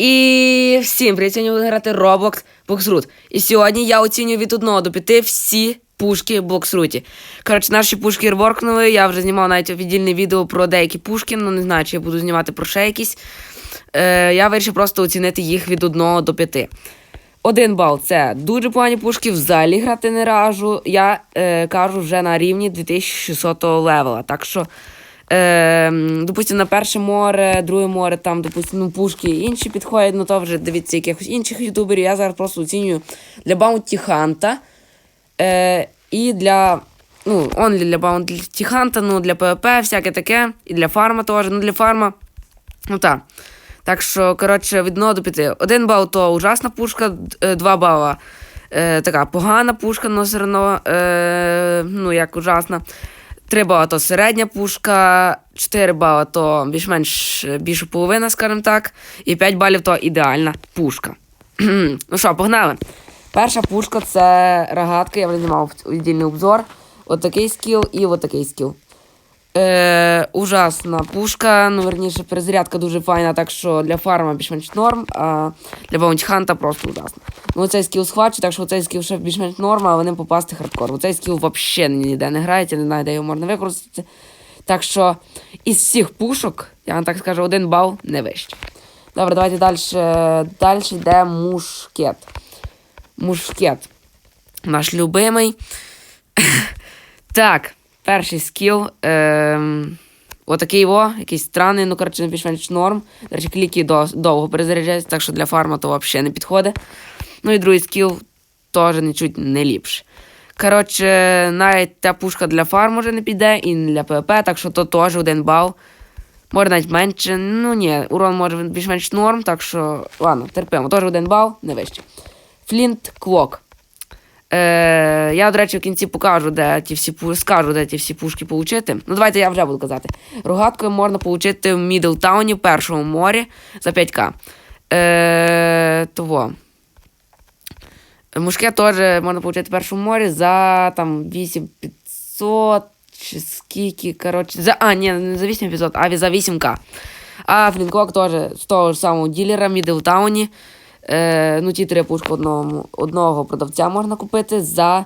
І всім привіт, сьогодні буду грати Roblox Boxroot. І сьогодні я оцінюю від 1 до 5 всі пушки в Boxroot. Коротше, наші пушки рворкнули. Я вже знімав навіть віддільне відео про деякі пушки, ну не знаю, чи я буду знімати про ще якісь. Е, я вирішив просто оцінити їх від 1 до 5. Один бал це дуже погані пушки, взагалі грати не раджу. Я е, кажу вже на рівні 2600 левела. Так що, е, допустимо, на перше море, друге море, там, допустимо, ну, пушки інші підходять, ну то вже дивіться якихось інших ютуберів. Я зараз просто оцінюю для Баунті Ханта. Е, і для. Ну, онлі для Баунті Ханта, ну для ПВП, всяке таке. І для фарма теж. Ну, для фарма. Ну так. Так що, коротше, від 1 до 5. Один бал то ужасна пушка, 2 бала е, така погана пушка, але все одно, е, ну, як ужасна. 3 бала то середня пушка, 4 бала то більш-менш е, більше половина, скажімо так. І 5 балів то ідеальна пушка. ну що, погнали. Перша пушка це рогатка, я вже знімав віддільний обзор. Отакий скіл і отакий скіл. Е, ужасна пушка, ну верніше, перезарядка дуже файна, так що для фарма більш-менш норм, а для баунтханта просто ужасно. Ну цей скіл схвачу, так що цей скіл ще більш-менш норм, а вони попасти хардкор. Оцей скіл взагалі ніде не грається, не знаю, де його можна використати. Так що із всіх пушок, я вам так скажу, один бал не вище. Добре, давайте далі. Далі йде мушкет. Мушкет. Наш любимий. так. Перший скіл. Ем, отакий во, якийсь странний, ну, коротше, більш-менш норм. До речі, кліки довго перезаряджаються, так що для фарма то взагалі не підходить. Ну і другий скіл теж нічуть не ліпше. Коротше, навіть та пушка для фарм вже не піде, і для ПВП, так що то теж один бал. Може навіть менше. Ну ні, урон може більш-менш норм, так що, ладно, терпимо. Теж один бал, не вище. Флінт Квок. Е, Я, до речі, в кінці покажу, де ті всі скажу, де ті всі пушки получити. Ну, давайте я вже буду казати. Рогаткою можна получити в Мідлтауні, в першому морі за 5к. Е, того. Мушке теж можна получити в першому морі за там 8500 чи скільки, коротше. За, а, ні, не за 8500, а за 8к. А Флінкок теж з того ж самого ділера в Мідлтауні. Е, ну, ті три пушки одного, одного продавця можна купити за,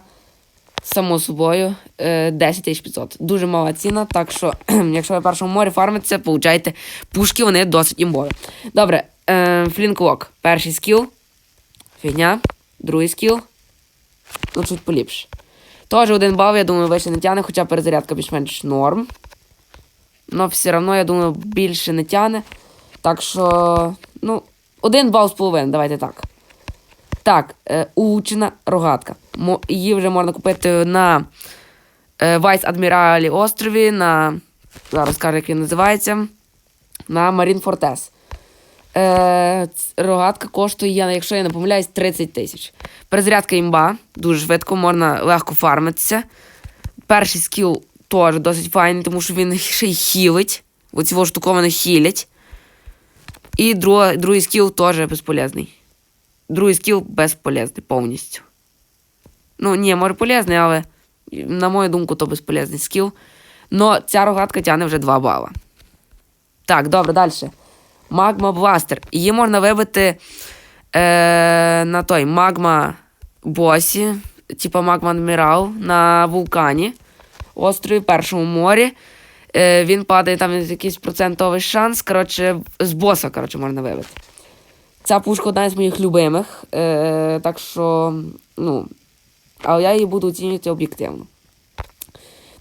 само собою, е, 10 500. Дуже мала ціна, так що, якщо ви першому морі фармитеся, получайте пушки, вони досить імбові. Добре, е, флінквок. Перший скіл. Фігня. Другий скіл. Ну, чуть поліпше. Теж один бал, я думаю, вище не тяне, хоча перезарядка більш-менш норм. Но все одно, я думаю, більше не тяне. Так що, ну. Один бал з половиною, давайте так. Так, е, улучшена рогатка. Її вже можна купити на е, Вайс Адміралі острові, на. Зараз скажу, як він називається. На Марін Фортес. Е, рогатка коштує, якщо я не помиляюсь, 30 тисяч. Перезарядка імба, дуже швидко, можна легко фармитися. Перший скіл теж досить файний, тому що він ще й хілить. Оці штуковини хілять. І друг, другий скіл теж безполезний. Другий скіл безполезний повністю. Ну, ні, може полезний, але, на мою думку, то безполезний скіл. Но ця рогатка тягне вже 2 бала. Так, добре, далі. Магма Бластер. Її можна вибити е, на той магма босі, типа магма адмірал на вулкані, острові Першому морі. Е, він падає там якийсь процентовий шанс. Коротше, з боса, коротше, можна вибити. Ця пушка одна з моїх любимих. Е, так що, ну, але я її буду оцінювати об'єктивно.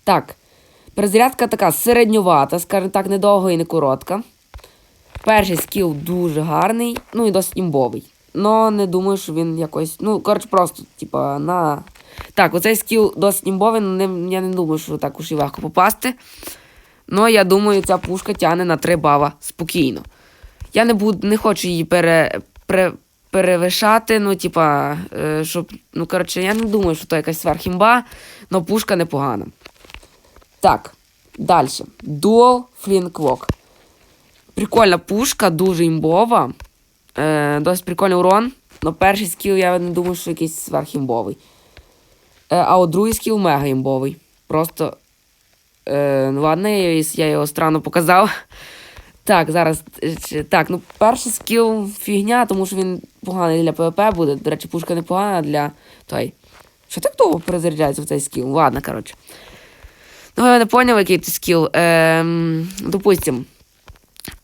Так. Перезарядка така середньовата, скажімо так, недовго і не коротка. Перший скіл дуже гарний, ну і досить імбовий. Но не думаю, що він якось. Ну, коротше, просто, типа, на. Так, оцей скіл досить імбовий, але я не думаю, що так уж і легко попасти. Ну, я думаю, ця пушка тягне на 3 бала спокійно. Я не буду, не хочу її пере, пере, перевишати, ну, типа, е, щоб. Ну, коротше, я не думаю, що то якась сверхімба, але пушка непогана. Так, далі. Dual Flintlock. Прикольна пушка, дуже імбова. Е, досить прикольний урон. Но перший скіл я не думаю, що якийсь сверхімбовий. Е, а от другий скіл мега імбовий. Просто. Е, ну ладно, я, його странно показав. Так, зараз. е, Так, ну перший скіл фігня, тому що він поганий для ПВП буде. До речі, пушка непогана для той. Що так довго перезаряджається в цей скіл? Ладно, коротше. Ну, ви не поняли, який це скіл. Ем, допустим.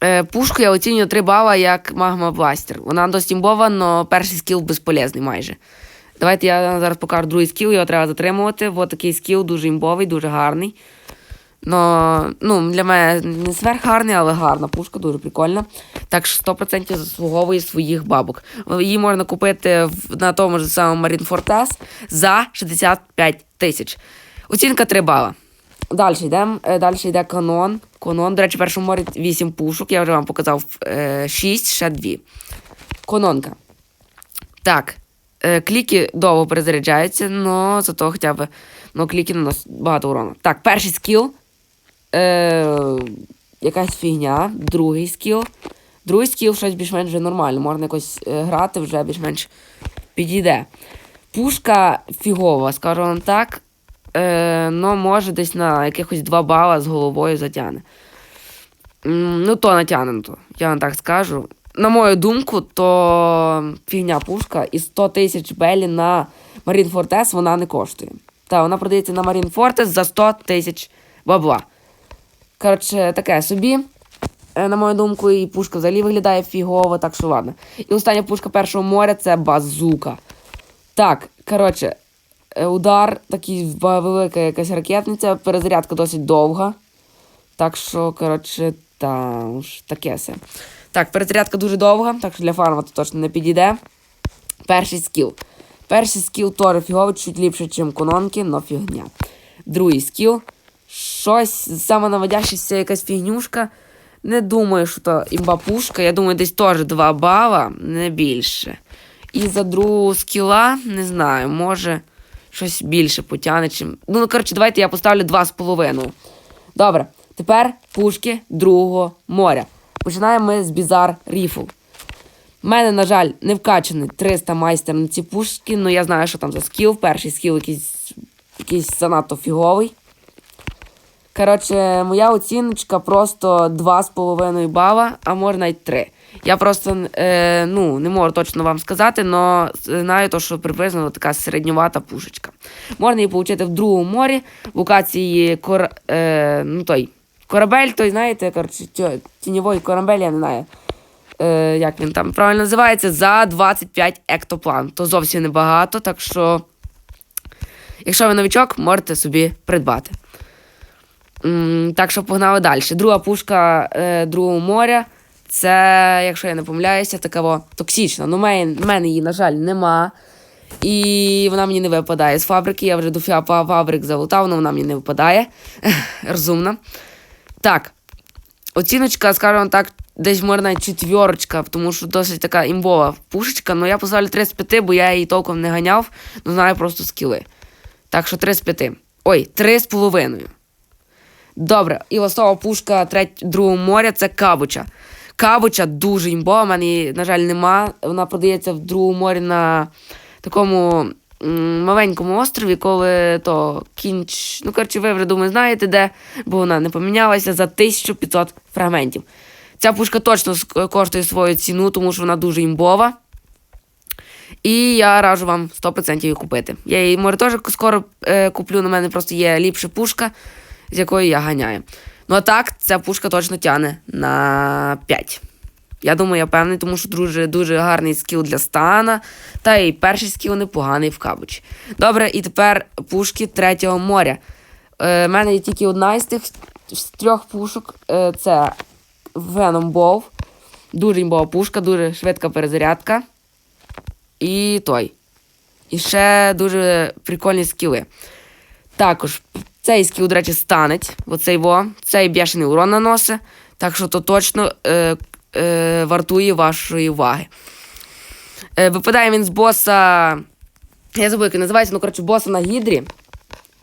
Е, пушку я оцінюю 3 бала як магма бластер. Вона досить імбова, але перший скіл безполезний майже. Давайте я зараз покажу другий скіл, його треба затримувати. Ось такий скіл дуже імбовий, дуже гарний. Но, ну, для мене не сверхгарний, але гарна пушка, дуже прикольна. Так що 100% заслуговує своїх бабок. Її можна купити на тому ж самому Marine Fortress за 65 тисяч. Оцінка 3 бала. Далі йдемо. Далі йде канон. Канон. До речі, в першому морі 8 пушок. Я вже вам показав е, 6, ще 2. Кононка. Так. Е, кліки довго перезаряджаються, але зато хоча б ну, кліки наносять багато урону. Так, перший скіл. Е, якась фігня. Другий скіл. Другий скіл щось більш-менш вже нормально. Можна якось е, грати, вже більш-менш підійде. Пушка фігова, скажу вам так. Е, ну, може, десь на якихось 2 бала з головою затягне. Ну, то натягнуто, я вам так скажу. На мою думку, то фігня пушка і 100 тисяч белі на Marine Fortress вона не коштує. Та, вона продається на Marine Fortress за 100 тисяч бабла. Коротше, таке собі. Е, На мою думку, і пушка взагалі виглядає фігово, так що ладно. І остання пушка першого моря це базука. Так, коротше, е, удар, такий велика якась ракетниця, перезарядка досить довга. Так що, коротше, та уж таке все. Так, перезарядка дуже довга, так що для фарма то точно не підійде. Перший скіл. Перший скіл теж фіговий, чуть ліпше, ніж кононки, но фігня. Другий скіл. Щось саме наводящийся якась фігнюшка. Не думаю, що то імба пушка. Я думаю, десь теж 2 бала, не більше. І за другого скіла, не знаю, може щось більше потягне, чим. Ну, коротше, давайте я поставлю 2,5. Добре, тепер пушки другого моря. Починаємо ми з Бізар Ріфл. У мене, на жаль, не вкачаний 300 майстер на ці пушки, але я знаю, що там за скіл. Перший скіл якийсь, якийсь занадто фіговий. Коротше, моя оціночка просто 2,5 бала, а може навіть 3. Я просто е, ну, не можу точно вам сказати, але знаю, то, що приблизно така середньовата пушечка. Можна її отримати в другому морі, в локації кор, е, ну, той, корабель, той, знаєте, коротше, тіньовий корабель, я не знаю. Е, як він там правильно називається, за 25 ектоплан. То зовсім небагато, так що, якщо ви новичок, можете собі придбати. Так що погнали далі. Друга пушка е, другого моря. Це, якщо я не помиляюся, така во, токсична. Ну, в мене, мене її, на жаль, нема. І вона мені не випадає з фабрики. Я вже до фа- фабрик залутав, але вона мені не випадає. Розумно. Так. Оціночка, скажімо так, десь може навіть четвірочка, тому що досить така імбова пушечка. Ну я поставлю 3 з 5, бо я її толком не ганяв, ну знаю просто скіли. Так що 3 з 5. Ой, 3 з половиною. Добре, і остава пушка треть, другого моря це кабуча. Кабуча дуже імбова, в мене її, на жаль, нема. Вона продається в другому морі на такому маленькому острові, коли то кінч. Ну, коротше, ви вже думаю, знаєте де, бо вона не помінялася за 1500 фрагментів. Ця пушка точно коштує свою ціну, тому що вона дуже імбова. І я раджу вам 100% її купити. Я її може теж скоро е, куплю, на мене просто є ліпша пушка, з якою я ганяю. Ну а так, ця пушка точно тягне на 5. Я думаю, я певний, тому що дуже, дуже гарний скіл для стана. Та і перший скіл непоганий в кабучі. Добре, і тепер пушки третього моря. Е, в мене є тільки одна із тих з трьох пушок. Е, це Venom Bow. Дуже імбова пушка, дуже швидка перезарядка. І той. І ще дуже прикольні скіли. Також цей скіл, до речі, станеть. Оцей во. Цей бешений урон наносить. Так що то точно е, е, вартує вашої уваги. Е, випадає він з боса. Я забув, як він називається, ну, коротше, боса на гідрі.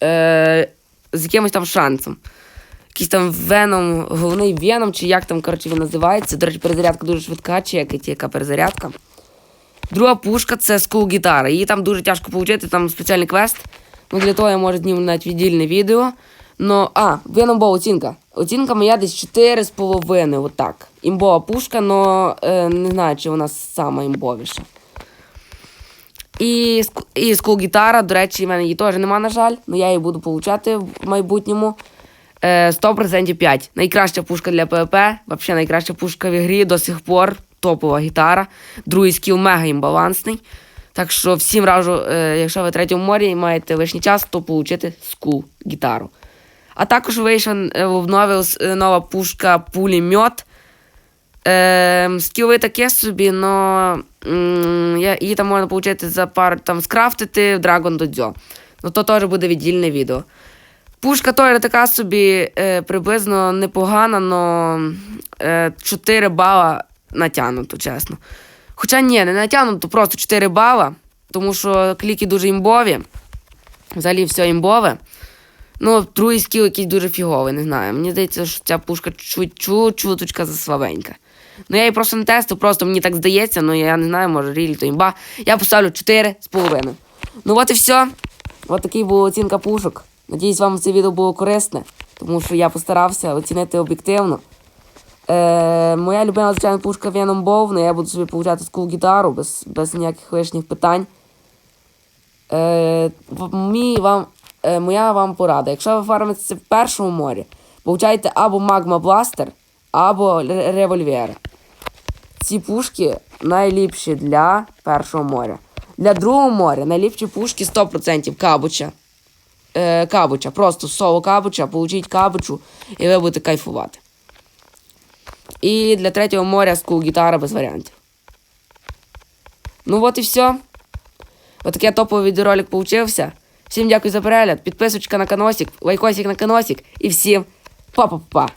Е, з якимось там шансом. Якийсь там веном, головний веном, чи як там, коротше, він називається. До речі, перезарядка дуже швидка, чекайте, яка перезарядка. Друга пушка це скул гітара. Її там дуже тяжко отримати, там спеціальний квест. Ну, для того я може зніму навіть віддільне відео. Ну, а, Веномбо оцінка. Оцінка моя десь 4,5, отак. Імбова пушка, но е, не знаю, чи вона сама імбовіша. І, і скул гітара, до речі, в мене її теж нема, на жаль, але я її буду получати в майбутньому. Е, 100% 5. Найкраща пушка для ПВП, взагалі найкраща пушка в ігрі до сих пор. Топова гітара. Другий скіл мега імбалансний. Так що всім раджу, е, якщо ви третьому морі і маєте лишній час, то получити скул гітару. А також вийшла е, нові, е, нова пушка пулемет. Е, скіли таке собі, но я, її там можна отримати за пару там скрафтити в Dragon Dojo. Ну то теж буде віддільне відео. Пушка теж така собі е, приблизно непогана, но е, 4 бала натягнуто, чесно. Хоча ні, не натягнуто, просто 4 бала, тому що кліки дуже імбові. Взагалі все імбове. Ну, другий скіл якийсь дуже фіговий, не знаю. Мені здається, що ця пушка чуть-чуть чуточка заслабенька. Ну я її просто не тестив, просто мені так здається, ну я не знаю, може рілі то імба. Я поставлю 4 з половиною. Ну от і все. От такий була оцінка пушок. Надіюсь, вам це відео було корисне, тому що я постарався оцінити об'єктивно. Е, моя любима звичайна пушка Venom Bow, але я буду собі получати скул гітару без, без ніяких лишніх питань. Е, мій вам, е, моя вам порада. Якщо ви фармите в першому морі, получайте або Magma Blaster, або ре- револьвери. Ці пушки найліпші для першого моря. Для другого моря найліпші пушки 100% кабуча. Е, кабуча, просто соло кабуча, получіть кабучу, і ви будете кайфувати. І для третього моря скул гітара без варіантів. Ну от і все. Отаке топовий відеоролик получився. Всім дякую за перегляд. Підписочка на каносик, лайкосик на каносик і всім па-па-па.